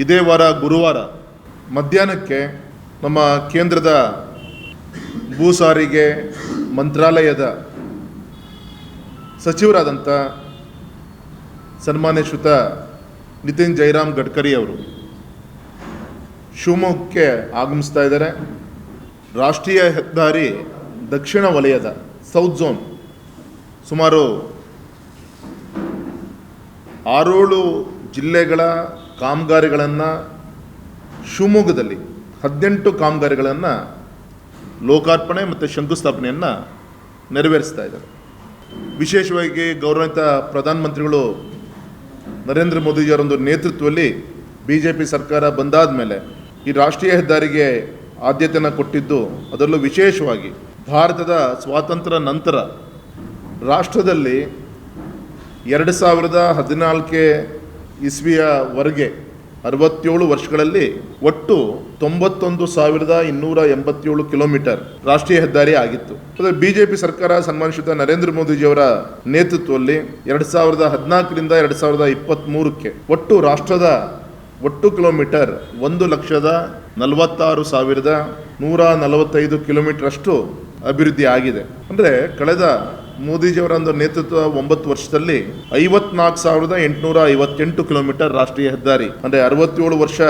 ಇದೇ ವಾರ ಗುರುವಾರ ಮಧ್ಯಾಹ್ನಕ್ಕೆ ನಮ್ಮ ಕೇಂದ್ರದ ಭೂ ಸಾರಿಗೆ ಮಂತ್ರಾಲಯದ ಸಚಿವರಾದಂಥ ಸನ್ಮಾನ್ಯ ಶ್ರುತ ನಿತಿನ್ ಜೈರಾಮ್ ಗಡ್ಕರಿ ಅವರು ಶಿವಮೊಗ್ಗಕ್ಕೆ ಆಗಮಿಸ್ತಾ ಇದ್ದಾರೆ. ರಾಷ್ಟ್ರೀಯ ಹೆದ್ದಾರಿ ದಕ್ಷಿಣ ವಲಯದ ಸೌತ್ ಝೋನ್ ಸುಮಾರು ಆರೋಳು ಜಿಲ್ಲೆಗಳ ಕಾಮಗಾರಿಗಳನ್ನು ಶಿವಮೊಗ್ಗದಲ್ಲಿ ಹದಿನೆಂಟು ಕಾಮಗಾರಿಗಳನ್ನು ಲೋಕಾರ್ಪಣೆ ಮತ್ತು ಶಂಕುಸ್ಥಾಪನೆಯನ್ನು ನೆರವೇರಿಸ್ತಾ ಇದ್ದಾರೆ. ವಿಶೇಷವಾಗಿ ಗೌರವಿತ ಪ್ರಧಾನಮಂತ್ರಿಗಳು ನರೇಂದ್ರ ಮೋದಿಜಿಯವರೊಂದು ನೇತೃತ್ವದಲ್ಲಿ ಬಿ ಜೆ ಪಿ ಸರ್ಕಾರ ಬಂದಾದ ಮೇಲೆ ಈ ರಾಷ್ಟ್ರೀಯ ಹೆದ್ದಾರಿಗೆ ಆದ್ಯತೆಯನ್ನು ಕೊಟ್ಟಿದ್ದು ಅದರಲ್ಲೂ ವಿಶೇಷವಾಗಿ ಭಾರತದ ಸ್ವಾತಂತ್ರ್ಯ ನಂತರ ರಾಷ್ಟ್ರದಲ್ಲಿ ಎರಡು ಸಾವಿರದ ಹದಿನಾಲ್ಕೇ ಇಸ್ವಿಯವರೆಗೆ ಅರವತ್ತೇಳು ವರ್ಷಗಳಲ್ಲಿ ಒಟ್ಟು ತೊಂಬತ್ತೊಂದು ಸಾವಿರದ ಇನ್ನೂರ ಎಂಬತ್ತೇಳು ಕಿಲೋಮೀಟರ್ ರಾಷ್ಟ್ರೀಯ ಹೆದ್ದಾರಿ ಆಗಿತ್ತು. ಅದೇ ಬಿಜೆಪಿ ಸರ್ಕಾರ ಸನ್ಮಾನಿಸಿದ ನರೇಂದ್ರ ಮೋದಿಜಿಯವರ ನೇತೃತ್ವದಲ್ಲಿ ಎರಡು ಸಾವಿರದ ಹದಿನಾಲ್ಕರಿಂದ ಎರಡು ಸಾವಿರದ ಇಪ್ಪತ್ತ್ಮೂರಕ್ಕೆ ಒಟ್ಟು ರಾಷ್ಟ್ರದ ಒಟ್ಟು ಕಿಲೋಮೀಟರ್ ಒಂದು ಲಕ್ಷದ ನಲವತ್ತಾರು ಸಾವಿರದ ನೂರ ನಲವತ್ತೈದು ಕಿಲೋಮೀಟರ್ ಅಷ್ಟು ಅಭಿವೃದ್ಧಿ ಆಗಿದೆ. ಅಂದರೆ ಕಳೆದ ಮೋದಿಜಿಯವರ ಒಂದು ನೇತೃತ್ವ ಒಂಬತ್ತು ವರ್ಷದಲ್ಲಿ ಐವತ್ನಾಲ್ಕು ಸಾವಿರದ ಎಂಟುನೂರ ಐವತ್ತೆಂಟು ಕಿಲೋಮೀಟರ್ ರಾಷ್ಟ್ರೀಯ ಹೆದ್ದಾರಿ. ಅಂದರೆ ಅರವತ್ತೇಳು ವರ್ಷ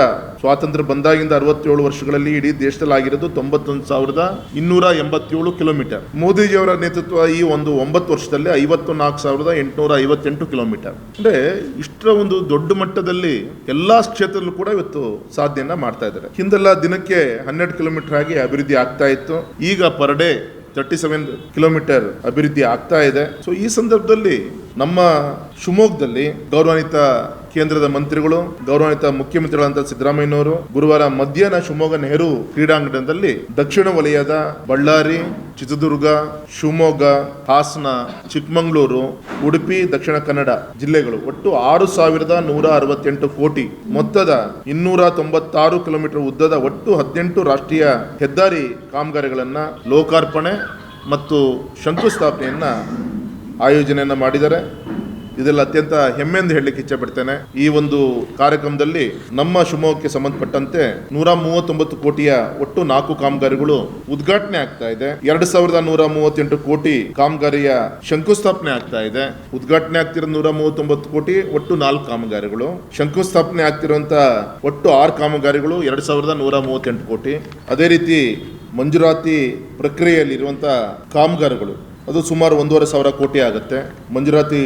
ಸ್ವಾತಂತ್ರ್ಯ ಬಂದಾಗಿಂದ ಅರವತ್ತೇಳು ವರ್ಷಗಳಲ್ಲಿ ಇಡೀ ದೇಶದಲ್ಲಿ ಆಗಿರೋದು ತೊಂಬತ್ತೊಂದು ಸಾವಿರದ ಇನ್ನೂರ ಎಂಬತ್ತೇಳು ಕಿಲೋಮೀಟರ್. ಮೋದಿಜಿಯವರ ನೇತೃತ್ವ ಈ ಒಂದು ಒಂಬತ್ತು ವರ್ಷದಲ್ಲಿ ಐವತ್ತು ನಾಲ್ಕು ಸಾವಿರದ ಎಂಟುನೂರ ಐವತ್ತೆಂಟು ಕಿಲೋಮೀಟರ್. ಅಂದರೆ ಇಷ್ಟರ ಒಂದು ದೊಡ್ಡ ಮಟ್ಟದಲ್ಲಿ ಎಲ್ಲಾ ಕ್ಷೇತ್ರದಲ್ಲೂ ಕೂಡ ಇವತ್ತು ಸಾಧನೆಯನ್ನ ಮಾಡ್ತಾ ಇದ್ದಾರೆ. ಹಿಂದೆಲ್ಲ ದಿನಕ್ಕೆ ಹನ್ನೆರಡು ಕಿಲೋಮೀಟರ್ ಆಗಿ ಅಭಿವೃದ್ಧಿ ಆಗ್ತಾ ಇತ್ತು. ಈಗ per day thirty seven kilometre ಅಭಿವೃದ್ಧಿ ಆಗ್ತಾ ಇದೆ. ಸೊ ಈ ಸಂದರ್ಭದಲ್ಲಿ ನಮ್ಮ ಶಿವಮೊಗ್ಗದಲ್ಲಿ ಗೌರವಾನ್ವಿತ ಕೇಂದ್ರದ ಮಂತ್ರಿಗಳು, ಗೌರವಾನ್ವಿತ ಮುಖ್ಯಮಂತ್ರಿಗಳಂತ ಸಿದ್ದರಾಮಯ್ಯನವರು, ಗುರುವಾರ ಮಧ್ಯಾಹ್ನ ಶಿವಮೊಗ್ಗ ನೆಹರು ಕ್ರೀಡಾಂಗಣದಲ್ಲಿ ದಕ್ಷಿಣ ವಲಯದ ಬಳ್ಳಾರಿ, ಚಿತ್ರದುರ್ಗ, ಶಿವಮೊಗ್ಗ, ಹಾಸನ, ಚಿಕ್ಕಮಗಳೂರು, ಉಡುಪಿ, ದಕ್ಷಿಣ ಕನ್ನಡ ಜಿಲ್ಲೆಗಳು ಒಟ್ಟು ಆರು ಸಾವಿರದ ನೂರ ಅರವತ್ತೆಂಟು ಕೋಟಿ. ಮೊತ್ತದ ಇನ್ನೂರ ತೊಂಬತ್ತಾರು ಕಿಲೋಮೀಟರ್ ಉದ್ದದ ಒಟ್ಟು ಹದಿನೆಂಟು ರಾಷ್ಟ್ರೀಯ ಹೆದ್ದಾರಿ ಕಾಮಗಾರಿಗಳನ್ನು ಲೋಕಾರ್ಪಣೆ ಮತ್ತು ಶಂಕುಸ್ಥಾಪನೆಯನ್ನ ಆಯೋಜನೆಯನ್ನು ಮಾಡಿದ್ದಾರೆ. ಇದೆಲ್ಲ ಅತ್ಯಂತ ಹೆಮ್ಮೆಯಿಂದ ಹೇಳಲಿಕ್ಕೆ ಇಚ್ಛೆಪಡ್ತೇನೆ ಈ ಒಂದು ಕಾರ್ಯಕ್ರಮದಲ್ಲಿ ನಮ್ಮ ಶಿವಮೊಗ್ಗಕ್ಕೆ ಸಂಬಂಧಪಟ್ಟಂತೆ ನೂರ ಮೂವತ್ತೊಂಬತ್ತು ಕೋಟಿಯ ಒಟ್ಟು ನಾಲ್ಕು ಕಾಮಗಾರಿಗಳು ಉದ್ಘಾಟನೆ ಆಗ್ತಾ ಇದೆ. ಎರಡು ಸಾವಿರದ ನೂರ ಮೂವತ್ತೆಂಟು ಕೋಟಿ ಕಾಮಗಾರಿಯ ಶಂಕುಸ್ಥಾಪನೆ ಆಗ್ತಾ ಇದೆ. ಉದ್ಘಾಟನೆ ಆಗ್ತಿರೋ ನೂರ ಮೂವತ್ತೊಂಬತ್ತು ಕೋಟಿ ಒಟ್ಟು ನಾಲ್ಕು ಕಾಮಗಾರಿಗಳು. ಶಂಕುಸ್ಥಾಪನೆ ಆಗ್ತಿರುವಂತ ಒಟ್ಟು ಆರು ಕಾಮಗಾರಿಗಳು ಎರಡು ಸಾವಿರದ ನೂರ ಮೂವತ್ತೆಂಟು ಕೋಟಿ. ಅದೇ ರೀತಿ ಮಂಜೂರಾತಿ ಪ್ರಕ್ರಿಯೆಯಲ್ಲಿರುವಂಥ ಕಾಮಗಾರಿಗಳು. ಅದು ಸುಮಾರು ಒಂದೂವರೆ ಸಾವಿರ ಕೋಟಿ ಆಗುತ್ತೆ. ಮಂಜೂರಾತಿ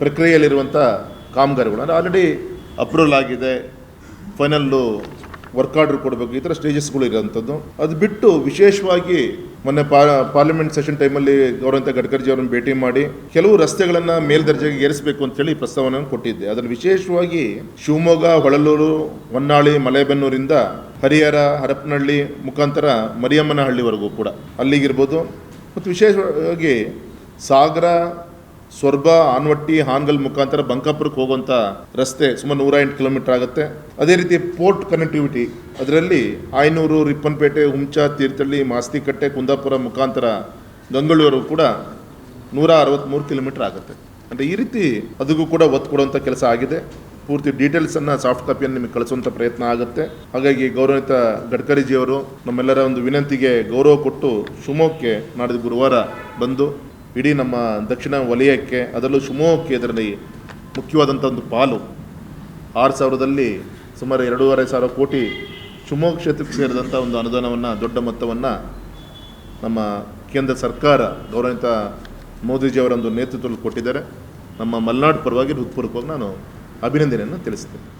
ಪ್ರಕ್ರಿಯೆಯಲ್ಲಿರುವಂಥ ಕಾಮಗಾರಿಗಳು. ಅಂದರೆ ಆಲ್ರೆಡಿ ಅಪ್ರೂವಲ್ ಆಗಿದೆ ಫೈನಲ್ಲು ವರ್ಕ್ ಆರ್ಡರ್ ಕೊಡಬೇಕು, ಈ ಥರ ಸ್ಟೇಜಸ್ಗಳು ಇರೋವಂಥದ್ದು ಅದು ಬಿಟ್ಟು ವಿಶೇಷವಾಗಿ ಮೊನ್ನೆ ಪಾ ಪಾರ್ಲಿಮೆಂಟ್ ಸೆಷನ್ ಟೈಮಲ್ಲಿ ಗೌರವಂತ ಗಡ್ಕರ್ಜಿ ಅವರನ್ನು ಭೇಟಿ ಮಾಡಿ ಕೆಲವು ರಸ್ತೆಗಳನ್ನು ಮೇಲ್ದರ್ಜೆಗೆ ಏರಿಸಬೇಕು ಅಂತೇಳಿ ಪ್ರಸ್ತಾವನೆಯನ್ನು ಕೊಟ್ಟಿದ್ದೆ. ಅದರಲ್ಲಿ ವಿಶೇಷವಾಗಿ ಶಿವಮೊಗ್ಗ ಹೊಳಲೂರು ಹೊನ್ನಾಳಿ, ಮಲೆಬೆನ್ನೂರಿಂದ ಹರಿಹರ, ಹರಪನಹಳ್ಳಿ ಮುಖಾಂತರ ಮರಿಯಮ್ಮನಹಳ್ಳಿವರೆಗೂ ಕೂಡ ಅಲ್ಲಿಗಿರ್ಬೋದು. ಮತ್ತು ವಿಶೇಷವಾಗಿ ಸಾಗರ ಸೊರ್ಬ, ಆನ್ವಟ್ಟಿ, ಹಾನ್ಗಲ್ ಮುಖಾಂತರ ಬಂಕಾಪುರಕ್ಕೆ ಹೋಗುವಂಥ ರಸ್ತೆ ಸುಮಾರು ನೂರ ಎಂಟು ಕಿಲೋಮೀಟರ್ ಆಗುತ್ತೆ. ಅದೇ ರೀತಿ ಪೋರ್ಟ್ ಕನೆಕ್ಟಿವಿಟಿ, ಅದರಲ್ಲಿ ಆಯನೂರು ರಿಪ್ಪನ್ಪೇಟೆ ಹುಂಚ ತೀರ್ಥಹಳ್ಳಿ, ಮಾಸ್ತಿಕಟ್ಟೆ, ಕುಂದಾಪುರ ಮುಖಾಂತರ ಗಂಗಳೂರು ಕೂಡ ನೂರ ಅರವತ್ತ್ಮೂರು ಕಿಲೋಮೀಟರ್ ಆಗುತ್ತೆ. ಅಂದರೆ ಈ ರೀತಿ ಅದಕ್ಕೂ ಕೂಡ ಒತ್ತು ಕೊಡುವಂಥ ಕೆಲಸ ಆಗಿದೆ. ಪೂರ್ತಿ ಡೀಟೇಲ್ಸನ್ನು ಸಾಫ್ಟ್ ಕಾಪಿಯನ್ನು ನಿಮಗೆ ಕಳಿಸುವಂಥ ಪ್ರಯತ್ನ ಆಗುತ್ತೆ. ಹಾಗಾಗಿ ಗೌರವಿತ ಗಡ್ಕರಿಜಿಯವರು ನಮ್ಮೆಲ್ಲರ ಒಂದು ವಿನಂತಿಗೆ ಗೌರವ ಕೊಟ್ಟು ಶಿವಮೊಗ್ಗಕ್ಕೆ ನಾಡಿದ ಗುರುವಾರ ಬಂದು ಇಡೀ ನಮ್ಮ ದಕ್ಷಿಣ ವಲಯಕ್ಕೆ, ಅದರಲ್ಲೂ ಶಿವಮೊಗ್ಗಕ್ಕೆ ಇದರಲ್ಲಿ ಮುಖ್ಯವಾದಂಥ ಒಂದು ಪಾಲು. ಆರು ಸಾವಿರದಲ್ಲಿ ಸುಮಾರು ಎರಡೂವರೆ ಸಾವಿರ ಕೋಟಿ ಶಿವಮೊಗ್ಗ ಕ್ಷೇತ್ರಕ್ಕೆ ಸೇರಿದಂಥ ಒಂದು ಅನುದಾನವನ್ನು, ದೊಡ್ಡ ಮೊತ್ತವನ್ನು ನಮ್ಮ ಕೇಂದ್ರ ಸರ್ಕಾರ ಗೌರವಿತ ಮೋದಿಜಿಯವರ ಒಂದು ನೇತೃತ್ವದಲ್ಲಿ ಕೊಟ್ಟಿದ್ದಾರೆ. ನಮ್ಮ ಮಲೆನಾಡು ಪರವಾಗಿ ಹೃತ್ಪೂರ್ವಕವಾಗಿ ನಾನು ಅಭಿನಂದನೆಯನ್ನು ತಿಳಿಸ್ತೇನೆ.